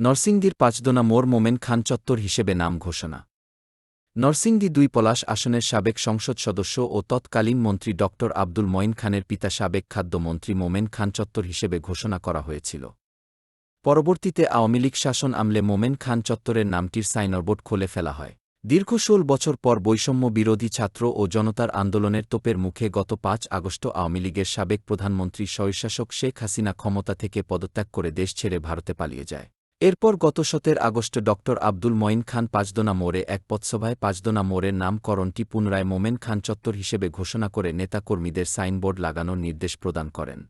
নরসিংদীর পাঁচদোনা মোর মোমেন খান চত্বর হিসেবে নাম ঘোষণা। নরসিংদী দুই পলাশ আসনের সাবেক সংসদ সদস্য ও তৎকালীন মন্ত্রী ড. আব্দুল মঈন খানের পিতা সাবেক খাদ্যমন্ত্রী মোমেন খান চত্বর হিসেবে ঘোষণা করা হয়েছিল। পরবর্তীতে আওয়ামী লীগ শাসন আমলে মোমেন খান চত্বরের নামটির সাইনবোর্ড খুলে ফেলা হয়। দীর্ঘ ষোল বছর পর বৈষম্য বিরোধী ছাত্র ও জনতার আন্দোলনের তোপের মুখে গত পাঁচ আগস্ট আওয়ামী লীগের সাবেক প্রধানমন্ত্রী স্বৈরশাসক শেখ হাসিনা ক্ষমতা থেকে পদত্যাগ করে দেশ ছেড়ে ভারতে পালিয়ে যায়। এরপর গত সতের আগস্ট ড আব্দুল মঈন খান পাঁচদোনা মোড়ে এক পথসভায় পাঁচদোনা মোড়ের নামকরণটি পুনরায় মোমেন খান চত্বর হিসেবে ঘোষণা করে নেতাকর্মীদের সাইনবোর্ড লাগানোর নির্দেশ প্রদান করেন।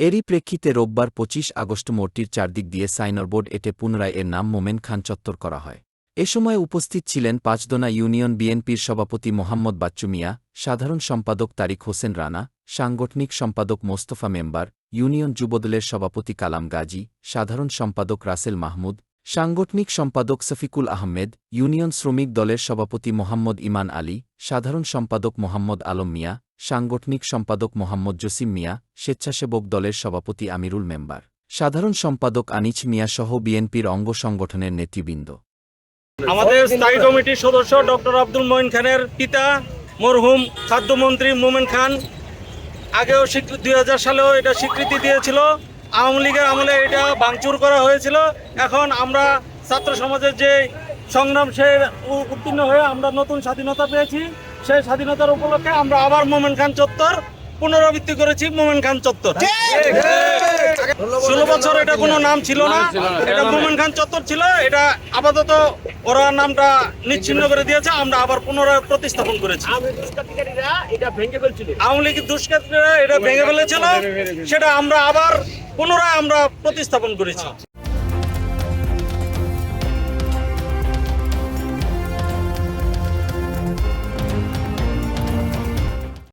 এরই প্রেক্ষিতে রোববার পঁচিশ আগস্ট মোড়টির চারদিক দিয়ে সাইনবোর্ড এটে পুনরায় এর নাম মোমেন খান চত্বর করা হয়। এ সময় উপস্থিত ছিলেন পাঁচদোনা ইউনিয়ন বিএনপির সভাপতি মোহাম্মদ বাচ্চু মিয়া, সাধারণ সম্পাদক তারিক হোসেন রানা সাংগঠনিক সম্পাদক মোস্তফা মেম্বার, ইউনিয়ন যুবদলের সভাপতি কালাম গাজী, সাধারণ সম্পাদক রাসেল মাহমুদ, সাংগঠনিক সম্পাদক সফিকুল আহমেদ, ইউনিয়ন শ্রমিক দলের সভাপতি মোহাম্মদ ইমান আলী, সাধারণ সম্পাদক মোহাম্মদ আলম মিয়া, সাংগঠনিক সম্পাদক মোহাম্মদ জসিম মিয়া, স্বেচ্ছাসেবক দলের সভাপতি আমিরুল মেম্বার, সাধারণ সম্পাদক আনিচ মিয়া সহ বিএনপির অঙ্গ সংগঠনের নেতৃবৃন্দ। আমাদের স্থায়ী কমিটির সদস্য ডক্টর আব্দুল মঈন খানের পিতা, মরহুম খাদ্যমন্ত্রী মোমেন খান আগেও স্বীকৃতি দুই হাজার সালেও এটা স্বীকৃতি দিয়েছিল। আওয়ামী লীগের আমলে এটা ভাঙচুর করা হয়েছিল। এখন আমরা ছাত্র সমাজের যে সংগ্রাম সে উ- উত্তীর্ণ হয়ে আমরা নতুন স্বাধীনতা পেয়েছি। সেই স্বাধীনতার উপলক্ষে আমরা আবার মোমেন খান চত্বর পুনরাবৃত্তি করেছি মোমেন খান চত্বর। ষোলো বছর এটা কোনো নাম ছিল না। এটা মোমেন খান চত্বর ছিল এটা আপাতত ওরা নামটা নিচ্ছিন্ন করে দিয়েছে আমরা আবার পুনরায় প্রতিস্থাপন করেছি। আওয়ামী লীগ দুষ্কৃতীরা এটা ভেঙে ফেলেছিল। সেটা আমরা আবার পুনরায় আমরা প্রতিস্থাপন করেছি।